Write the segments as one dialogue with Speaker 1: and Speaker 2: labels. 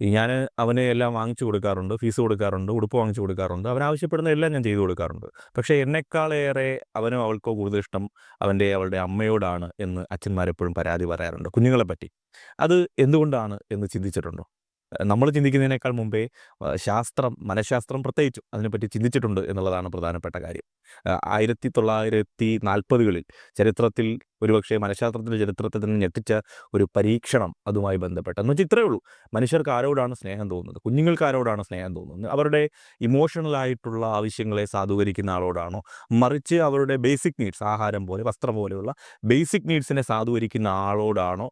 Speaker 1: ഞാൻ അവനെ എല്ലാം വാങ്ങിച്ചു കൊടുക്കാറുണ്ട് ഫീസ് കൊടുക്കാറുണ്ട് ഉടുപ്പ് വാങ്ങിച്ചു കൊടുക്കാറുണ്ട്. അവൻ ആവശ്യപ്പെടുന്ന എല്ലാം ഞാൻ ചെയ്തു കൊടുക്കാറുണ്ട്. പക്ഷേ എന്നെക്കാളേറെ അവനോ അവൾക്കോ കൂടുതൽ ഇഷ്ടം അവന്റെ അവളുടെ അമ്മയോടാണ് എന്ന് അച്ഛന്മാരെപ്പോഴും പരാതി പറയാറുണ്ട് കുഞ്ഞുങ്ങളെ പറ്റി അത് എന്തുകൊണ്ടാണ് എന്ന് ചിന്തിച്ചിട്ടുണ്ടോ? നമ്മൾ ചിന്തിക്കുന്നതിനേക്കാൾ മുമ്പേ ശാസ്ത്രം മനഃശാസ്ത്രം പ്രത്യേകിച്ചും അതിനെപ്പറ്റി ചിന്തിച്ചിട്ടുണ്ട് എന്നുള്ളതാണ് പ്രധാനപ്പെട്ട കാര്യം. ആയിരത്തി തൊള്ളായിരത്തി നാൽപ്പതുകളിൽ ചരിത്രത്തിൽ ഒരുപക്ഷെ മനഃശാസ്ത്രത്തിന്റെ ചരിത്രത്തിൽ നിന്ന് ഞെട്ടിച്ച ഒരു പരീക്ഷണം അതുമായി ബന്ധപ്പെട്ട്. എന്ന് വെച്ചാൽ ഇത്രയേ ഉള്ളൂ. മനുഷ്യർക്ക് ആരോടാണ് സ്നേഹം തോന്നുന്നത്? കുഞ്ഞുങ്ങൾക്ക് ആരോടാണ് സ്നേഹം തോന്നുന്നത്? അവരുടെ ഇമോഷണൽ ആയിട്ടുള്ള ആവശ്യങ്ങളെ സാധൂകരിക്കുന്ന ആളോടാണോ? മറിച്ച് അവരുടെ ബേസിക് നീഡ്സ് ആഹാരം പോലെ വസ്ത്രം പോലെയുള്ള ബേസിക് നീഡ്സിനെ സാധൂകരിക്കുന്ന ആളോടാണോ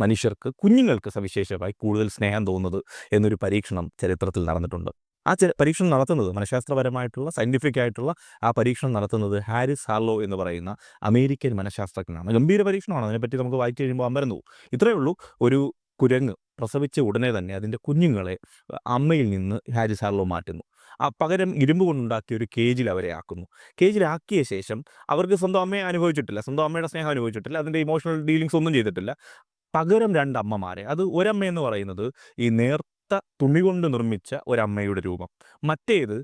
Speaker 1: മനുഷ്യർക്ക് കുഞ്ഞുങ്ങൾക്ക് സവിശേഷമായി കൂടുതൽ സ്നേഹം തോന്നുന്നത് എന്നൊരു പരീക്ഷണം ചരിത്രത്തിൽ നടന്നിട്ടുണ്ട്. ആ പരീക്ഷണം നടത്തുന്നത് മനഃശാസ്ത്രപരമായിട്ടുള്ള സയന്റിഫിക് ആയിട്ടുള്ള ആ പരീക്ഷണം നടത്തുന്നത് ഹാരിസ് ഹാർലോ എന്ന് പറയുന്ന അമേരിക്കൻ മനഃശാസ്ത്രജ്ഞനാണ്. ഗംഭീര പരീക്ഷണമാണ്. അതിനെപ്പറ്റി നമുക്ക് വായിച്ചു കഴിയുമ്പോൾ അമ്പരന്നു ഇത്രയേ ഉള്ളൂ. ഒരു കുരങ്ങ് പ്രസവിച്ച ഉടനെ തന്നെ അതിന്റെ കുഞ്ഞുങ്ങളെ അമ്മയിൽ നിന്ന് ഹാരിസ് ഹാർലോ മാറ്റുന്നു. ആ പകരം ഇരുമ്പ് കൊണ്ടുണ്ടാക്കിയ ഒരു കേജിൽ അവരെ ആക്കുന്നു. കേജിലാക്കിയ ശേഷം അവർക്ക് സ്വന്തം അമ്മയെ അനുഭവിച്ചിട്ടില്ല. സ്വന്തം അമ്മയുടെ സ്നേഹം അനുഭവിച്ചിട്ടില്ല. അതിന്റെ ഇമോഷണൽ ഡീലിങ്സ് ഒന്നും ചെയ്തിട്ടില്ല. പകരം രണ്ട് അമ്മമാരെ അത് ഒരമ്മ എന്ന് പറയുന്നത് ഈ നേർത്ത തുണി കൊണ്ട് നിർമ്മിച്ച ഒരമ്മയുടെ രൂപം. മറ്റേത്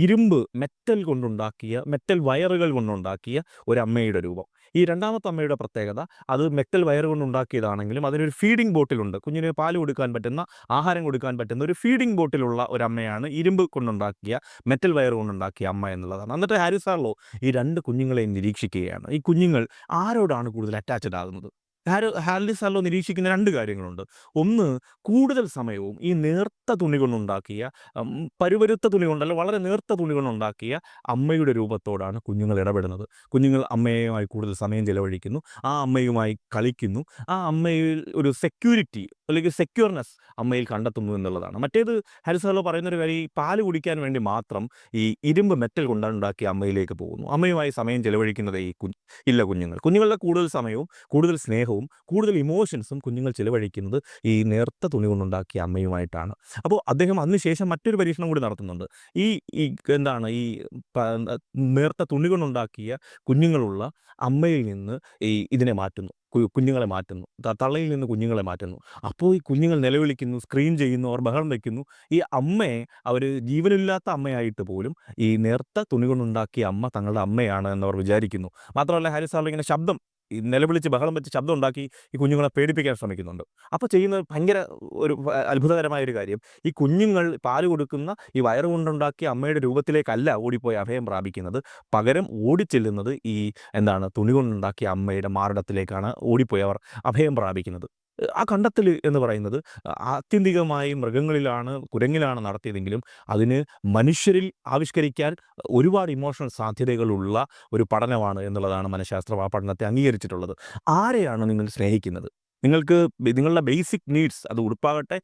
Speaker 1: ഇരുമ്പ് മെറ്റൽ കൊണ്ടുണ്ടാക്കിയ മെറ്റൽ വയറുകൾ കൊണ്ടുണ്ടാക്കിയ ഒരമ്മയുടെ രൂപം. ഈ രണ്ടാമത്തെ അമ്മയുടെ പ്രത്യേകത അത് മെറ്റൽ വയർ കൊണ്ടുണ്ടാക്കിയതാണെങ്കിലും അതിനൊരു ഫീഡിംഗ് ബോട്ടിലുണ്ട് കുഞ്ഞിന് പാൽ കൊടുക്കാൻ പറ്റുന്ന ആഹാരം കൊടുക്കാൻ പറ്റുന്ന ഒരു ഫീഡിംഗ് ബോട്ടിലുള്ള ഒരമ്മയാണ് ഇരുമ്പ് കൊണ്ടുണ്ടാക്കിയ മെറ്റൽ വയർ കൊണ്ടുണ്ടാക്കിയ അമ്മ എന്നുള്ളതാണ്. എന്നിട്ട് ഹാരിസാർലോ ഈ രണ്ട് കുഞ്ഞുങ്ങളെയും നിരീക്ഷിക്കുകയാണ്. ഈ കുഞ്ഞുങ്ങൾ ആരോടാണ് കൂടുതൽ അറ്റാച്ച്ഡ് ആകുന്നത്? ഹാരി സാർലോ നിരീക്ഷിക്കുന്ന രണ്ട് കാര്യങ്ങളുണ്ട്. ഒന്ന് കൂടുതൽ സമയവും ഈ നേർത്ത തുണി കൊണ്ടുണ്ടാക്കിയ പരുവരുത്ത തുണി കൊണ്ടല്ല വളരെ നേർത്ത തുണി കൊണ്ടുണ്ടാക്കിയ അമ്മയുടെ രൂപത്തോടാണ് കുഞ്ഞുങ്ങൾ ഇടപെടുന്നത്. കുഞ്ഞുങ്ങൾ അമ്മയുമായി കൂടുതൽ സമയം ചിലവഴിക്കുന്നു. ആ അമ്മയുമായി കളിക്കുന്നു. ആ അമ്മയിൽ ഒരു സെക്യൂരിറ്റി അല്ലെങ്കിൽ സെക്യൂർനെസ് അമ്മയിൽ കണ്ടെത്തുന്നു എന്നുള്ളതാണ്. മറ്റേത് ഹരിസാലോ പറയുന്നൊരു കാര്യം ഈ പാൽ കുടിക്കാൻ വേണ്ടി മാത്രം ഈ ഇരുമ്പ് മെറ്റൽ കൊണ്ടുണ്ടാക്കിയ അമ്മയിലേക്ക് പോകുന്നു. അമ്മയുമായി സമയം ചെലവഴിക്കുന്നത് ഈ കുഞ്ഞ് ഇല്ല കുഞ്ഞുങ്ങൾ. കുഞ്ഞുങ്ങളുടെ കൂടുതൽ സമയവും കൂടുതൽ സ്നേഹവും കൂടുതൽ ഇമോഷൻസും കുഞ്ഞുങ്ങൾ ചിലവഴിക്കുന്നത് ഈ നേർത്ത തുണി കൊണ്ടുണ്ടാക്കിയ അമ്മയുമായിട്ടാണ്. അപ്പോൾ അദ്ദേഹം അതിനുശേഷം മറ്റൊരു പരീക്ഷണം കൂടി നടത്തുന്നുണ്ട്. ഈ ഈ എന്താണ് ഈ നേർത്ത തുണി കൊണ്ടുണ്ടാക്കിയ കുഞ്ഞുങ്ങളുള്ള അമ്മയിൽ നിന്ന് ഈ ഇതിനെ മാറ്റുന്നു. കുഞ്ഞുങ്ങളെ മാറ്റുന്നു. തള്ളയിൽ നിന്ന് കുഞ്ഞുങ്ങളെ മാറ്റുന്നു. അപ്പോൾ ഈ കുഞ്ഞുങ്ങൾ നിലവിളിക്കുന്നു സ്ക്രീൻ ചെയ്യുന്നു അവർ ബഹളം വയ്ക്കുന്നു ഈ അമ്മയെ അവർ ജീവനില്ലാത്ത അമ്മയായിട്ട് പോലും ഈ നേർത്ത തുണി കൊണ്ടുണ്ടാക്കിയ അമ്മ തങ്ങളുടെ അമ്മയാണ് എന്നവർ വിചാരിക്കുന്നു. മാത്രമല്ല ഹാരിസ് സാറിൽ ഇങ്ങനെ ശബ്ദം നിലവിളിച്ച് ബഹളം വെച്ച് ശബ്ദം ഉണ്ടാക്കി ഈ കുഞ്ഞുങ്ങളെ പേടിപ്പിക്കാൻ ശ്രമിക്കുന്നുണ്ട്. അപ്പോൾ ചെയ്യുന്നത് ഭയങ്കര ഒരു അത്ഭുതകരമായ ഒരു കാര്യം. ഈ കുഞ്ഞുങ്ങൾ പാൽ കൊടുക്കുന്ന ഈ വയറ് കൊണ്ടുണ്ടാക്കിയ അമ്മയുടെ രൂപത്തിലേക്കല്ല ഓടിപ്പോയി അഭയം പ്രാപിക്കുന്നത്. പകരം ഓടിച്ചെല്ലുന്നത് ഈ എന്താണ് തുണി കൊണ്ടുണ്ടാക്കിയ അമ്മയുടെ മാറിടത്തിലേക്കാണ് ഓടിപ്പോയി അവർ അഭയം പ്രാപിക്കുന്നത്. ആ കണ്ടെത്തൽ എന്ന് പറയുന്നത് ആത്യന്തികമായി മൃഗങ്ങളിലാണ് കുരങ്ങിലാണ് നടത്തിയതെങ്കിലും അതിന് മനുഷ്യരിൽ ആവിഷ്കരിക്കാൻ ഒരുപാട് ഇമോഷണൽ സാധ്യതകളുള്ള ഒരു പഠനമാണ് എന്നുള്ളതാണ് മനഃശാസ്ത്രം ആ പഠനത്തെ അംഗീകരിച്ചിട്ടുള്ളത്. ആരെയാണ് നിങ്ങൾ സ്നേഹിക്കുന്നത്? നിങ്ങൾക്ക് നിങ്ങളുടെ ബേസിക് നീഡ്സ് അത് ഉടുപ്പാകട്ടെ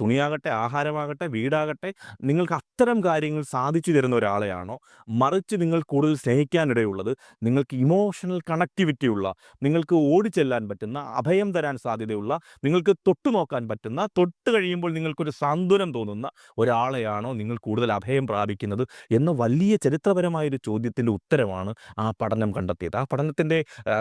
Speaker 1: തുണിയാകട്ടെ ആഹാരമാകട്ടെ വീടാകട്ടെ നിങ്ങൾക്ക് അത്തരം കാര്യങ്ങൾ സാധിച്ചു തരുന്ന ഒരാളെയാണോ? മറിച്ച് നിങ്ങൾ കൂടുതൽ സ്നേഹിക്കാനിടയുള്ളത് നിങ്ങൾക്ക് ഇമോഷണൽ കണക്ടിവിറ്റി ഉള്ള നിങ്ങൾക്ക് ഓടിച്ചെല്ലാൻ പറ്റുന്ന അഭയം തരാൻ സാധ്യതയുള്ള നിങ്ങൾക്ക് തൊട്ടു നോക്കാൻ പറ്റുന്ന തൊട്ട് കഴിയുമ്പോൾ നിങ്ങൾക്കൊരു സാന്ത്വനം തോന്നുന്ന ഒരാളെയാണോ നിങ്ങൾ കൂടുതൽ അഭയം പ്രാപിക്കുന്നത് എന്ന വലിയ ചരിത്രപരമായൊരു ചോദ്യത്തിന്റെ ഉത്തരമാണ് ആ പഠനം കണ്ടെത്തിയത്. ആ പഠനത്തിന്റെ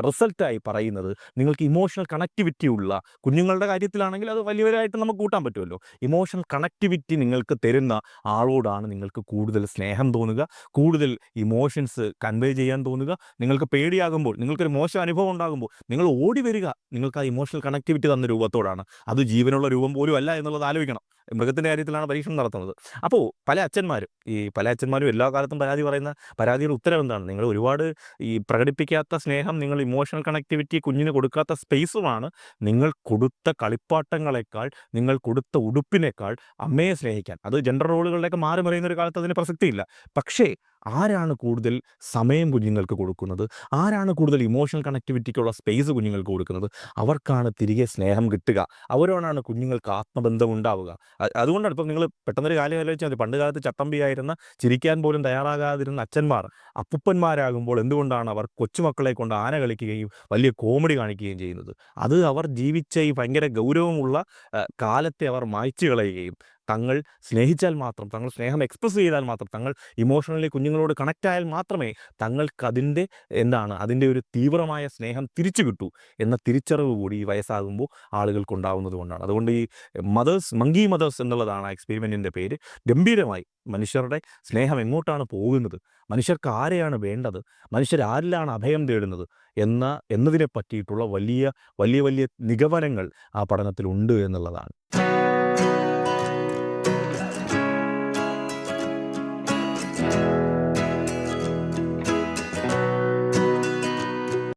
Speaker 1: റിസൾട്ടായി പറയുന്നത് നിങ്ങൾക്ക് ഇമോഷണൽ കണക്ടിവിറ്റി ഉള്ള കുഞ്ഞുങ്ങളുടെ കാര്യത്തിലാണെങ്കിൽ അത് വലിയവരായിട്ട് നമുക്ക് കൂട്ടാൻ പറ്റുമല്ലോ. ഇമോഷണൽ കണക്ടിവിറ്റി നിങ്ങൾക്ക് തരുന്ന ആളോടാണ് നിങ്ങൾക്ക് കൂടുതൽ സ്നേഹം തോന്നുക കൂടുതൽ ഇമോഷൻസ് കൺവേ ചെയ്യാൻ തോന്നുക. നിങ്ങൾക്ക് പേടിയാകുമ്പോൾ നിങ്ങൾക്കൊരു മോശം അനുഭവം ഉണ്ടാകുമ്പോൾ നിങ്ങൾ ഓടി വരിക നിങ്ങൾക്ക് ആ ഇമോഷണൽ കണക്ടിവിറ്റി തന്ന രൂപത്തോടാണ്. അത് ജീവനുള്ള രൂപം പോലും അല്ല എന്നുള്ളത് ആലോചിക്കണം. മൃഗത്തിന്റെ കാര്യത്തിലാണ് പരീക്ഷണം നടത്തുന്നത്. അപ്പോൾ പല അച്ഛന്മാരും ഈ പല അച്ഛന്മാരും എല്ലാ കാലത്തും പരാതി പറയുന്ന പരാതിയുടെ ഉത്തരം എന്താണ്? നിങ്ങൾ ഒരുപാട് ഈ പ്രകടിപ്പിക്കാത്ത സ്നേഹം നിങ്ങൾ ഇമോഷണൽ കണക്ടിവിറ്റി കുഞ്ഞിന് കൊടുക്കാത്ത സ്പേസുമാണ് നിങ്ങൾ കൊടുത്ത കളിപ്പാട്ടങ്ങളെക്കാൾ നിങ്ങൾ കൊടുത്ത ഉടുപ്പിനേക്കാൾ അമ്മയെ സ്നേഹിക്കാൻ. അത് ജെൻഡർ റോളുകളിലേക്ക് മാറി മറിയുന്ന ഒരു കാലത്ത് അതിന് പ്രസക്തിയില്ല. പക്ഷേ ആരാണ് കൂടുതൽ സമയം കുഞ്ഞുങ്ങൾക്ക് കൊടുക്കുന്നത്? ആരാണ് കൂടുതൽ ഇമോഷണൽ കണക്ടിവിറ്റിക്കുള്ള സ്പേസ് കുഞ്ഞുങ്ങൾക്ക് കൊടുക്കുന്നത്? അവർക്കാണ് തിരികെ സ്നേഹം കിട്ടുക. അവരോടാണ് കുഞ്ഞുങ്ങൾക്ക് ആത്മബന്ധം ഉണ്ടാവുക. അതുകൊണ്ടാണ് ഇപ്പം നിങ്ങൾ പെട്ടെന്നൊരു കാര്യം ആലോചിച്ചാൽ മതി. പണ്ട് കാലത്ത് ചട്ടമ്പിയായിരുന്ന ചിരിക്കാൻ പോലും തയ്യാറാകാതിരുന്ന അച്ഛന്മാർ അപ്പുപ്പന്മാരാകുമ്പോൾ എന്തുകൊണ്ടാണ് അവർ കൊച്ചുമക്കളെ കൊണ്ട് ആന കളിക്കുകയും വലിയ കോമഡി കാണിക്കുകയും ചെയ്യുന്നത്? അത് അവർ ജീവിച്ച ഈ ഭയങ്കര ഗൗരവമുള്ള കാലത്തെ അവർ മായ്ച്ചു കളയുകയും തങ്ങൾ സ്നേഹിച്ചാൽ മാത്രം തങ്ങൾ സ്നേഹം എക്സ്പ്രസ് ചെയ്താൽ മാത്രം തങ്ങൾ ഇമോഷണലി കുഞ്ഞുങ്ങളോട് കണക്റ്റ് ആയാൽ മാത്രമേ തങ്ങൾക്കതിന്റെ എന്താണ് അതിന്റെ ഒരു തീവ്രമായ സ്നേഹം തിരിച്ചു കിട്ടൂ എന്ന തിരിച്ചറിവ് കൂടി ഈ വയസ്സാകുമ്പോൾ ആളുകൾക്കുണ്ടാവുന്നത് കൊണ്ടാണ്. അതുകൊണ്ട് ഈ മദേഴ്സ് മങ്കി മദേഴ്സ് എന്നുള്ളതാണ് ആ എക്സ്പെരിമെന്റിന്റെ പേര്. ഗംഭീരമായി മനുഷ്യരുടെ സ്നേഹം എങ്ങോട്ടാണ് പോകുന്നത്? മനുഷ്യർക്ക് ആരെയാണ് വേണ്ടത്? മനുഷ്യർ ആരിലാണ് അഭയം തേടുന്നത്? എന്ന എന്നതിനെ പറ്റിയിട്ടുള്ള വലിയ വലിയ വലിയ നിഗമനങ്ങൾ ആ പഠനത്തിലുണ്ട് എന്നുള്ളതാണ്.